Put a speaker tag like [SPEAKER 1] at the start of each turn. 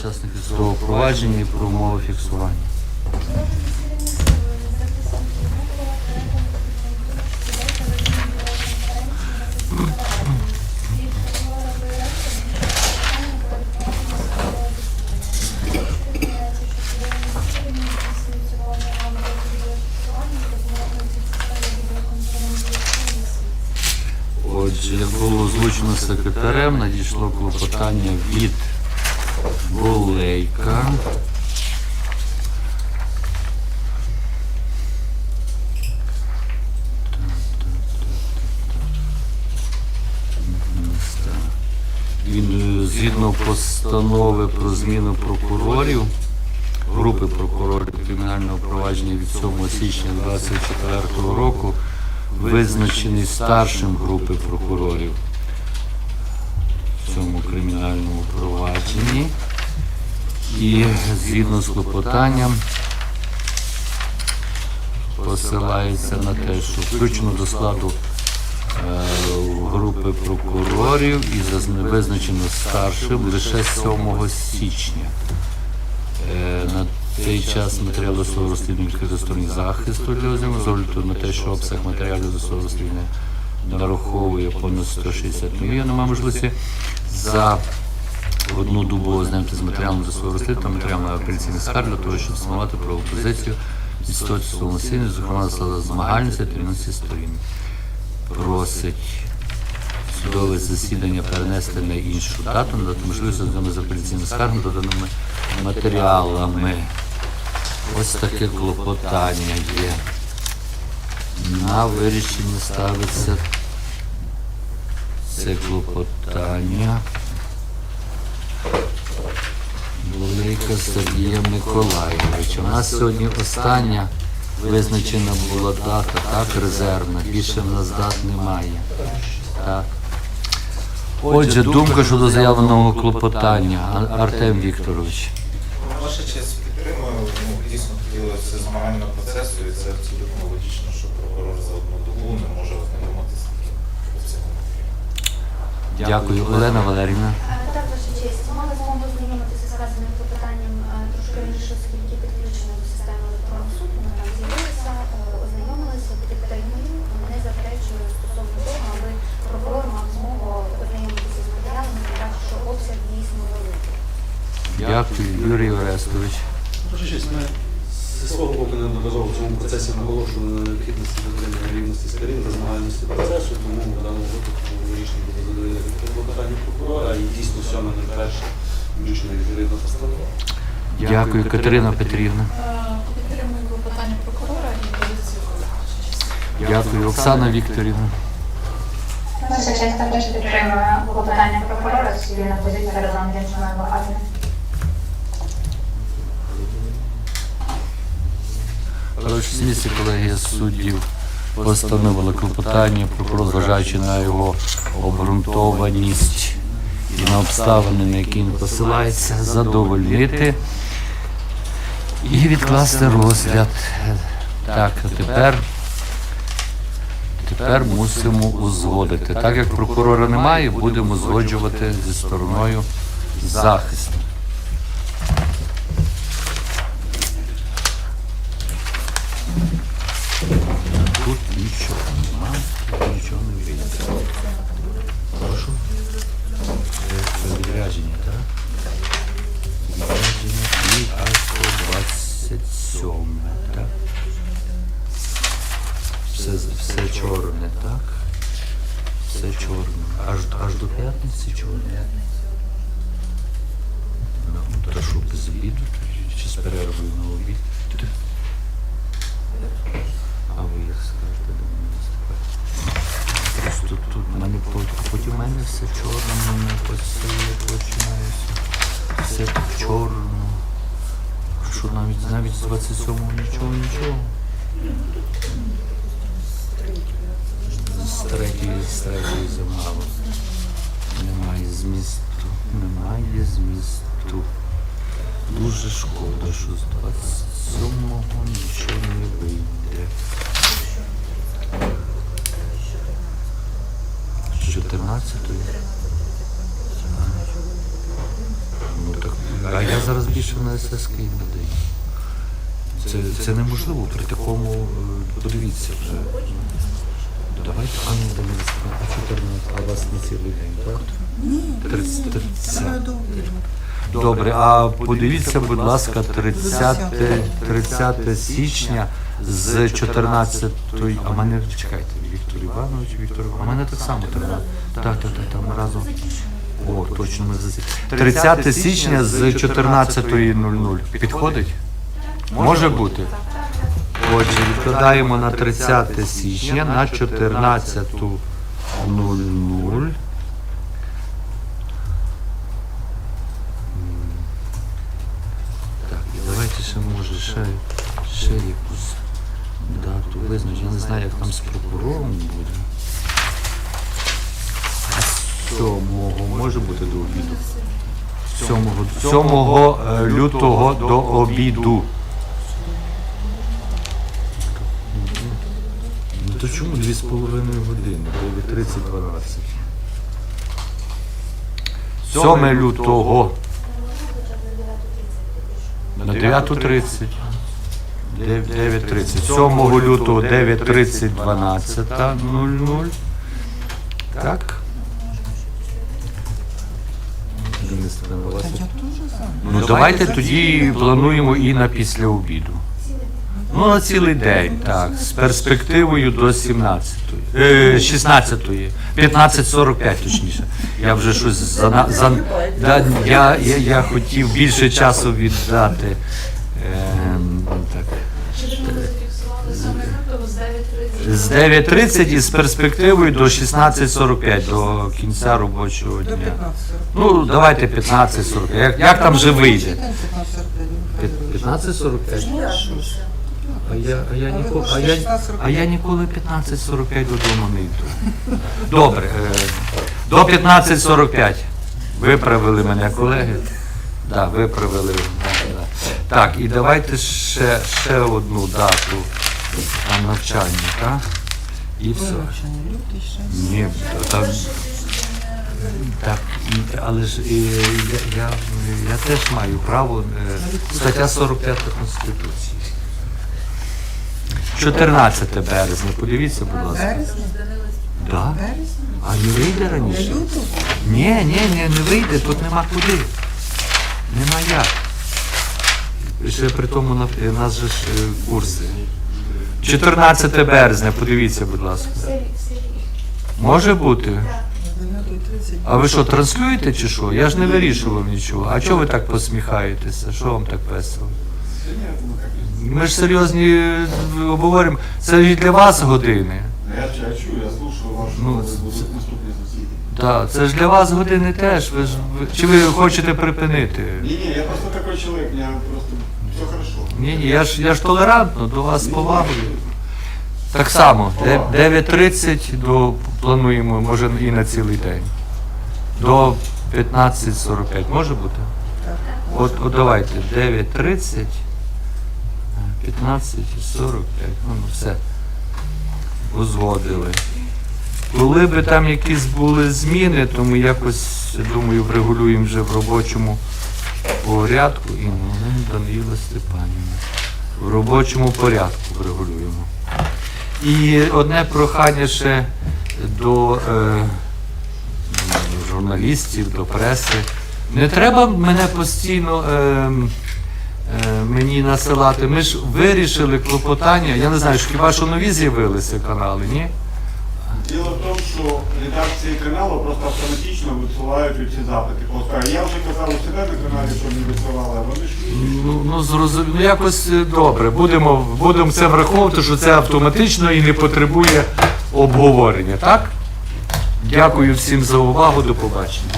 [SPEAKER 1] учасників судового провадження і про умови фіксування. Отже, як було озвучено секретарем, надійшло клопотання від Болейка. Він е, згідно постанови про зміну прокурорів, групи прокурорів кримінального провадження від 7 січня 2024 року визначений старшим групи прокурорів в цьому кримінальному провадженні. І згідно з клопотанням посилається на те, що включено до складу е, групи прокурорів і визначено старшим лише 7 січня. Е, На цей час матеріал досудового розслідування відкрито стороні захисту ознайомлення, з огляду на те, що обсяг матеріалів досудового розслідування нараховує понад 160 мільйонів, можливості за одну добу ознайомити з матеріалом досудового розслідування та матеріалами апеляційних скарг для того, щоб встановити правову позицію відстоювати засіданні, зокрема за змагальності та рівності сторін. Просить судове засідання перенести на іншу дату, надати можливість ознайомити з апеляційним скаргом доданими матеріалами. Ось таке клопотання є. На вирішення ставиться це клопотання. Велика Сергія Миколаєвича. У нас сьогодні остання визначена була дата, так, резервна. Більше в нас дат немає. Так. Отже, думка щодо заявленого клопотання. Артем Вікторович.
[SPEAKER 2] Ваша честь підтримую. Ну, дійсно хотілося змагального процесу, і це абсолютно логічно, що прокурор за одну добу не може ознайомитися з таким обсягом.
[SPEAKER 1] Дякую. Олена Валерівна.
[SPEAKER 3] Е, Так, ваша честь, мали змогу ознайомитися з вказаним клопотанням е, трошки раніше, оскільки підключено до системи електронного суду, ми там з'явилися, е, ознайомилися, підтримую, не заперечую стосовно того, аби прокурор мав змогу ознайомитися з матеріалами, тим паче, що обсяг дійсно великий.
[SPEAKER 1] Дякую, Юрій Орестович.
[SPEAKER 4] Прошу честь, ми зі свого боку неодноразово в цьому процесі наголошували на необхідності дотримання рівності сторін та змагальності процесу, тому в даному випадку рішення буде задовольнити клопотання прокурора і дійсно сьоме не перше включена відповідна постанова.
[SPEAKER 1] Дякую, Катерина Петрівна.
[SPEAKER 5] Підтримую клопотання прокурора і позицію.
[SPEAKER 1] Дякую, Оксана Вікторівна.
[SPEAKER 3] Ваша честь також підтримує клопотання прокурора, цивільна позиція разом з іншими
[SPEAKER 1] змісті колегія суддів постановила клопотання, прокурор, зважаючи на його обґрунтованість і на обставини, на які він посилається, задовольнити і відкласти розгляд. Так, тепер, тепер мусимо узгодити. Так як прокурора немає, будемо узгоджувати зі стороною захисту. Чорне, так? Все чорне. Аж, аж до п'ятниці чорне. Ну, та що, без обіду? Чи з перервою на обід? А ви як скажете, до мене наступати? Просто тут в мене потім, в мене все чорно, не посиле починається. Все так чорно. Що навіть навіть з 27-го нічого, нічого. З третьої, з. Немає змісту. Немає змісту. Дуже шкода, що з 27-го нічого не вийде. З 14-ї? я зараз більше на ССК не даю. Це, це неможливо при такому, е, подивіться вже. Давайте, а ну а 14, а у вас не цілий день, так? Ні, 30, 30. Добре, а подивіться, будь ласка, 30, 30 січня з 14, а мене, чекайте, Віктор Іванович, Віктор Іванович, а мене так само 13. Так, так, так, там разом. О, точно ми за 30 січня з 14.00. Підходить? Може бути? Отже, відкладаємо на 30 січня на 14.00. Так, і давайте ще може ще, ще якусь дату визначити. Я не знаю, як там з прокурором буде. А сьомого може бути до обіду. Сьомого, сьомого е, лютого до обіду. Чому 2,5 години? 9.30, 12. 7 лютого. На 9.30. 9.30. 7 лютого 9.30, 12.00. Так? Ну давайте тоді плануємо і на після обіду. Ну, на цілий день, так, з перспективою до 17-ї. Е, 16-ї. 15.45 точніше. Я вже щось за, за да, я, я, я хотів більше часу віддати. Ем, так.
[SPEAKER 5] Чи ж ми зафіксували саме лютого з 9.30?
[SPEAKER 1] З 9.30 і з перспективою до 16.45, до кінця робочого дня. Ну, давайте 15.45. Як, як там вже вийде? 15.45? А я, а я ніколи, а я, а я ніколи 15.45 додому не йду. Добре, е, до 15.45. Виправили мене колеги. Да, виправили. Да, да. Так, і давайте ще, ще одну дату навчання, так? І все. Ні, там, так, і- але ж і, я, я, я теж маю право, е, стаття 45 Конституції. 14 березня, подивіться, будь ласка.
[SPEAKER 6] Березня?
[SPEAKER 1] Да? А не вийде раніше? Ні, ні, ні, не вийде, тут нема куди. Нема як. Ще при тому на- у нас же ж е, курси. 14 березня, подивіться, будь ласка. Може бути. А ви що, транслюєте чи що? Я ж не вирішував нічого. А чого ви так посміхаєтеся? Що вам так весело? Ми ж серйозні е, обговоримо. Це і для вас години.
[SPEAKER 7] Я, я чую, я слушаю вашу,
[SPEAKER 1] Ну,
[SPEAKER 7] будуть наступні засідання.
[SPEAKER 1] Так, це ж для вас години теж. Ви ж ви- чи ви хочете припинити?
[SPEAKER 7] Не-не, я просто такой человек, мне просто все хорошо.
[SPEAKER 1] Ні, ні, я ж я ж толерантно до вас з повагою. Так само, де- 9.30 до плануємо, може і на цілий день. До 15.45. Може бути? От, от давайте, 9.30, 15.45. Ну, ну все. Узгодили. Коли би там якісь були зміни, то ми якось, думаю, врегулюємо вже в робочому порядку і ну, Даніла Степанівна. В робочому порядку врегулюємо. І одне прохання ще до е, журналістів, до преси. Не треба мене постійно е, мені насилати. Ми ж вирішили клопотання. Я не знаю, що хіба що нові з'явилися канали, ні?
[SPEAKER 7] Дело в том, что редакции каналу просто автоматично висилають ці запити. Просто я вже казав у себе на каналі, що не висилали, а вони ж.
[SPEAKER 1] Ну, ну зрозуміло, ну, якось е, добре. Будемо, будемо це враховувати, що це автоматично і не потребує обговорення, так? Дякую всім за увагу, до побачення.